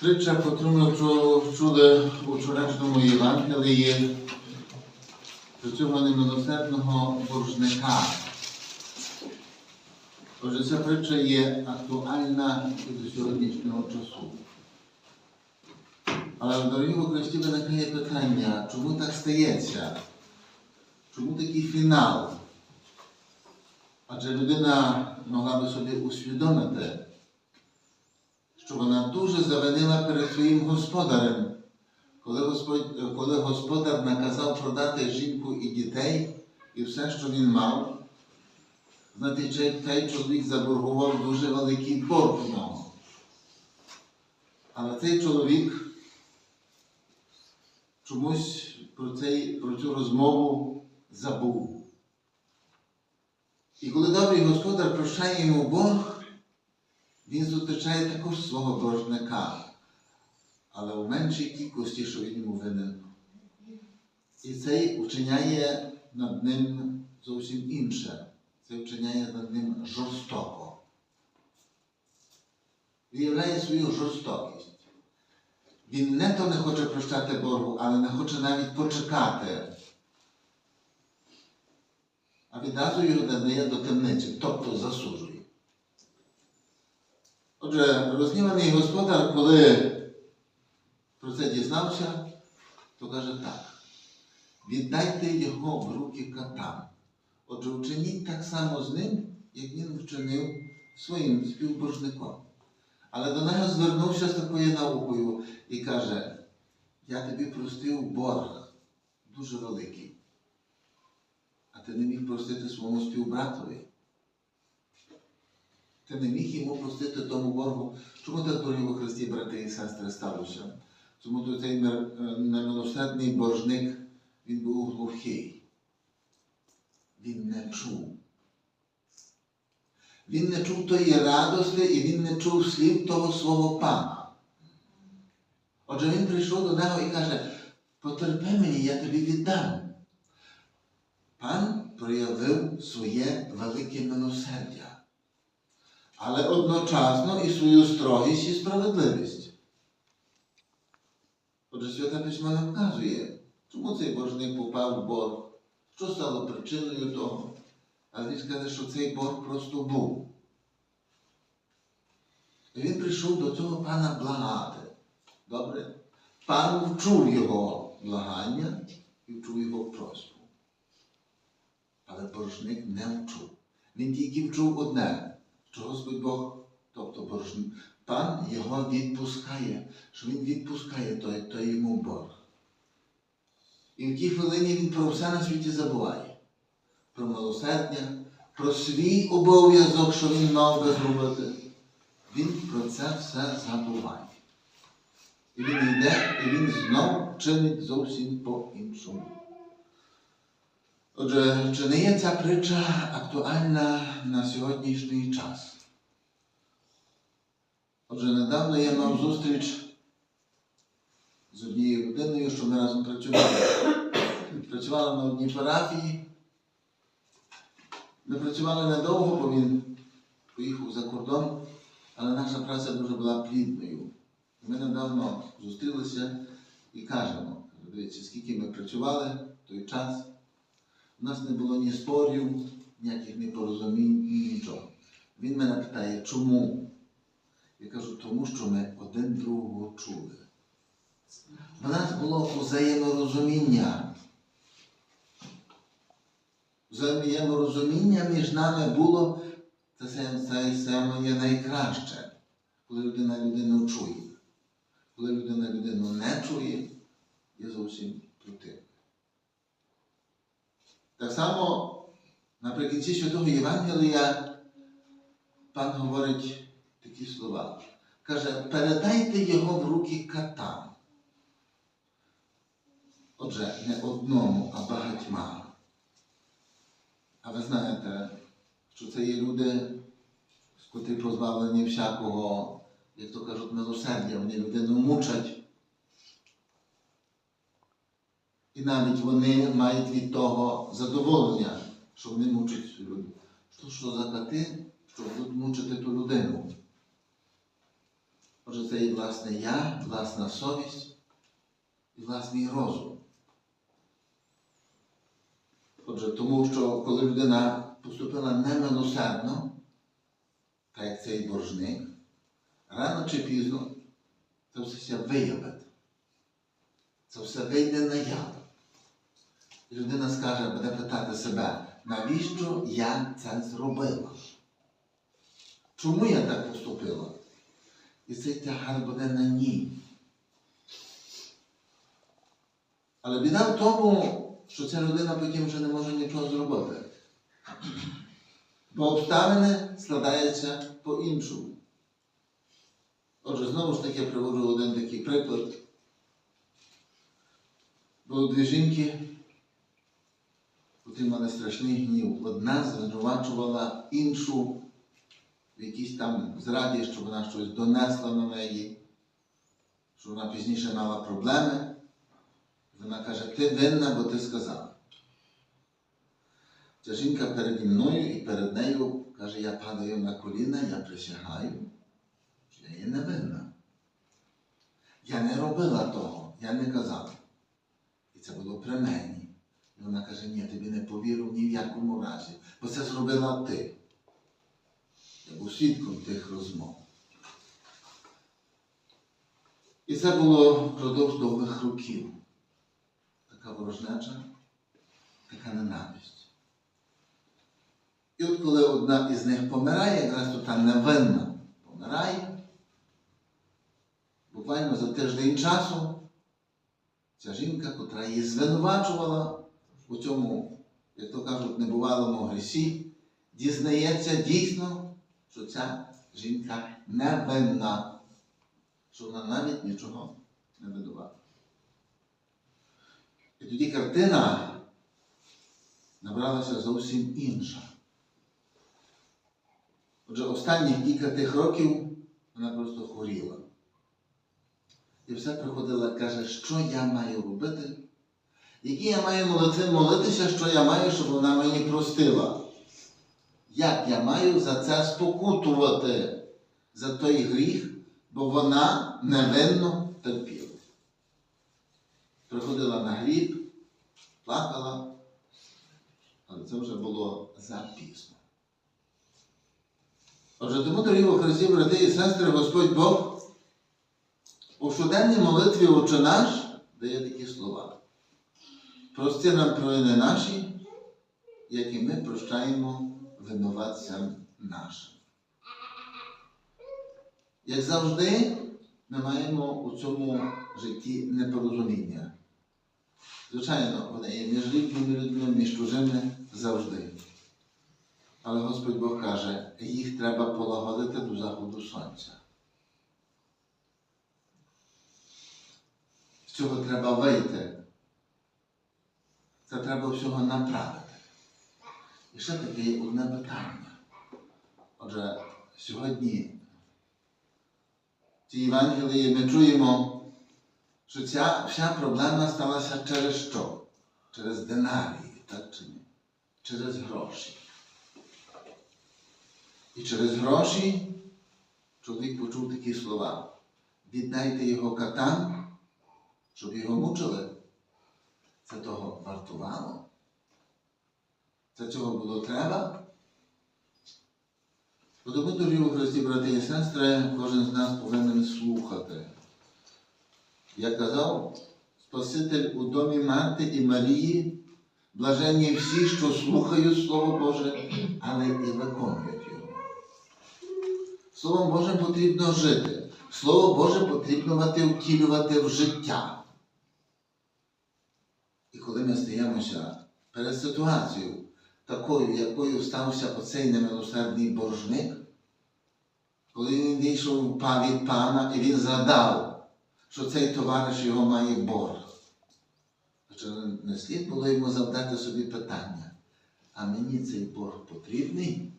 Притча, вчу- чули у вчорашньому Євангелії про цього немилосердного боржника. Отже, ця притча є актуальна і до сьогоднішнього часу. Але, дорогі у Христі, виникає питання, чому так стається? Чому такий фінал? Адже людина могла би собі усвідомити, що вона дуже завинила перед своїм господарем, коли, Господь, коли господар наказав продати жінку і дітей і все, що він мав. Знаєте, цей- чоловік заборгував дуже великий борг нього. Але цей чоловік чомусь про, цей, про цю розмову забув. І коли добрий господар прощає йому борг, він зустрічає також свого боржника, але у меншій кількості, що він йому винен. І цей вчиняє над ним зовсім інше. Цей вчиняє над ним жорстоко. Виявляє свою жорстокість. Він не то не хоче прощати боргу, але не хоче навіть почекати. А відразу його додає до темниці, тобто засуджує. Отже, розгніваний господар, коли про це дізнався, то каже так. Віддайте його в руки катам. Отже, вчиніть так само з ним, як він вчинив своїм співбожником. Але до нього звернувся з такою наукою і каже, я тобі простив борг дуже великий. А ти не міг простити своєму співбратові. Ти не міг йому простити тому боргу. Чому так, дорогі Христі, брати і сестри, сталося? Тому то цей е, немилосердний боржник, він був глухий. Він не чув. Він не чув тої радості і він не чув слів того свого пана. Отже, він прийшов до нього і каже, потерпи мені, я тобі віддам. Пан проявив своє велике милосердя, але одночасно і свою строгість і справедливість. Отже, Свята Письма нам вказує, чому цей боржник попав в борг, що стало причиною того. Але він каже, що цей борг просто був. І він прийшов до цього пана благати. Добре? Пан вчув його благання і вчув його просьбу. Але боржник не вчув. Він тільки вчув одне, що Господь Бог, тобто боржник, пан його відпускає, що він відпускає той, той йому борг. І в тій хвилині він про все на світі забуває. Про милосердя, про свій обов'язок, що він мав би зробити. Він про це все забуває. І він йде, і він знов чинить зовсім по-іншому. Отже, чи не є ця притча актуальна на сьогоднішній час? Отже, недавно я мав зустріч з однією людиною, що ми разом працювали. Працювали на одній парафії. Ми працювали недовго, бо він поїхав за кордон, але наша праця дуже була плідною. Ми недавно зустрілися і кажемо, дивіться, скільки ми працювали в той час, у нас не було ні спорів, ніяких непорозумінь, ні нічого. Він мене питає, чому? Я кажу, тому що ми один другого чули. В нас було взаєморозуміння. Взаєморозуміння між нами було це, саме є найкраще, коли людина людину чує. Коли людина людину не чує, є зовсім противне. Так само наприкінці Святого Євангелія пан говорить такі слова. Каже, передайте його в руки катам. Отже, не одному, а багатьма. А ви знаєте, що це є люди, котрі позбавлені всякого, як то кажуть, милосердя, вони людину мучать. І навіть вони мають від того задоволення, що вони мучать цю людину. Що, що за кати, що будуть мучити ту людину? Отже, це і власне я, власна совість і власний розум. Отже, тому що коли людина поступила немилосердно, так як цей боржник, рано чи пізно це все виявить. Це все вийде наяву. І людина скаже, буде питати себе, навіщо я це зробила? Чому я так поступила? І цей тягар буде на ній. Але біда в тому, що ця людина потім вже не може нічого зробити. Бо обставини складаються по-іншому. Отже, знову ж таки я приводжу один такий приклад. Було дві жінки, котрі мали страшний гнів. Одна звинувачувала іншу в якійсь там зраді, що вона щось донесла на неї, що вона пізніше мала проблеми. Вона каже, ти винна, бо ти сказала. Ця жінка переді мною і перед нею каже, я падаю на коліна, я присягаю, що я є невинна. Я не робила того, я не казала. І це було при мені. І вона каже, ні, тобі не повірю ні в якому разі, бо це зробила ти. Я був свідком тих розмов. І це було впродовж довгих років. Така ворожнеча, така ненависть. І от коли одна із них помирає, якраз то та невинна помирає, буквально за тиждень часу ця жінка, котра її звинувачувала у цьому, як то кажуть, небувалому грісі, дізнається дійсно, що ця жінка невинна, що вона навіть нічого не видувала. І тоді картина набралася зовсім інша. Отже, останні кілька тих років вона просто хворіла. І все приходила, каже, що я маю робити, які я маю молитви молитися, що я маю, щоб вона мені простила. Як я маю за це спокутувати, за той гріх, бо вона невинно терпіла. Приходила на гріб, плакала, але це вже було запізно. Отже, тому, дорогі у Христі, брати і сестри, Господь Бог у щоденній молитві Отче наш дає такі слова. Прости нам провини наші, як і ми прощаємо винуватцям нашим. Як завжди, ми маємо у цьому житті непорозуміння. Звичайно, вони є між рідними людьми, між чужими завжди. Але Господь Бог каже, їх треба полагодити до заходу сонця. З цього треба вийти. Це треба всього направити. І ще таке є одне питання. Отже, сьогодні в цій Євангелії ми чуємо, що ця вся проблема сталася через що? Через динарії, так чи ні? Через гроші. І через гроші чоловік почув такі слова. Віддайте його катам, щоб його мучили. Це того вартувало. Це цього було треба. Тому, дорогі у Христі, брати і сестри, кожен з нас повинен слухати. Я казав, Спаситель у домі Марти і Марії, блаженні всі, що слухають Слово Боже, але і виконують його. Словом Божим потрібно жити. Слово Боже потрібно втілювати в життя. Коли ми стаємося перед ситуацією, такою, якою стався оцей немилосердний боржник, коли він вийшов від пана і він згадав, що цей товариш його має борг. Не слід було йому завдати собі питання, а мені цей борг потрібний?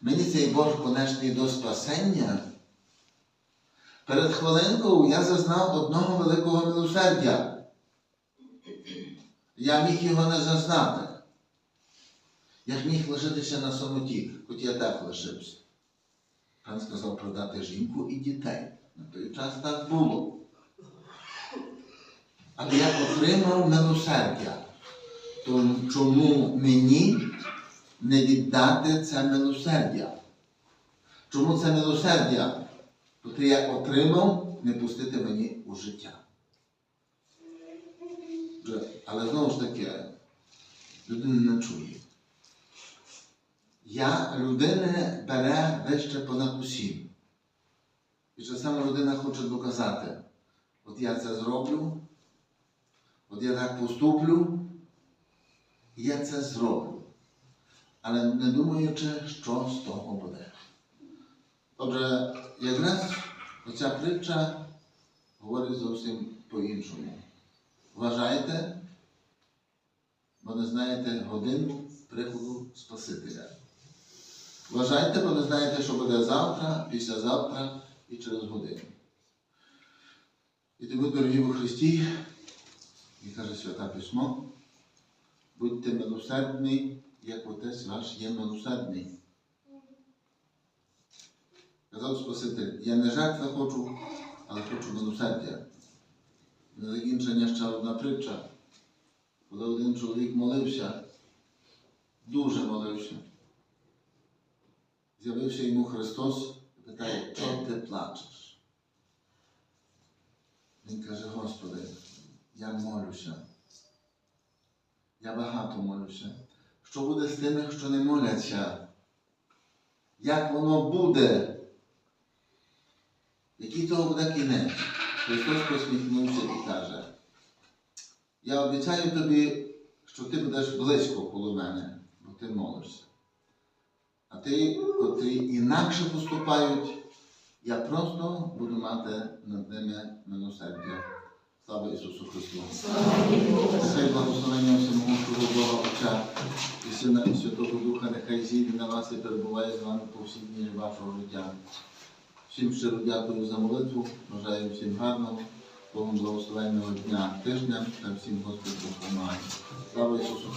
Мені цей борг понесений до спасення. Перед хвилинкою я зазнав одного великого милосердя. Я міг його не зазнати. Я міг лишитися на самоті, хоч я так лишився. Пан сказав продати жінку і дітей. На той час так було. Але я отримав милосердя. То чому мені не віддати це милосердя? Чому це милосердя? Тобто я отримав не пустити мені у життя. Але знову ж таки, людина не чує. Я людини бере вище понад усім. І часами людина хоче доказати, от я це зроблю, от я так поступлю, я це зроблю. Але не думаючи, що з того буде. Отже, якраз оця притча говорить зовсім по-іншому. Вважайте, бо не знаєте годину приходу Спасителя. Вважайте, бо не знаєте, що буде завтра, післязавтра і через годину. І тому, дорогі у Христі, і каже Свята Письмо, будьте милосердні, як Отець ваш є милосердний. Казав Спаситель, я не жертви хочу, але хочу милосердя. На закінчення ще одна притча. Коли один чоловік молився, дуже молився. З'явився йому Христос і питає, чого ти плачеш? Він каже, Господи, я молюся. Я багато молюся. Що буде з тими, що не моляться? Як воно буде? Який того буде кінець? Христос посміхнувся і каже, я обіцяю тобі, що ти будеш близько коло мене, бо ти молишся. А ти, котрі інакше поступають, я просто буду мати над ними милосердя. Слава Ісусу Христу! Нехай благословення всемогутнього Бога Отця і Сина і Святого Духа, нехай зійде на вас і перебуває з вами по всі дні вашого життя. Всім щиро дякую за молитву, бажаю всім гарного, Богом благословенного дня тижня та всім Господь допомагає. Слава Ісусу.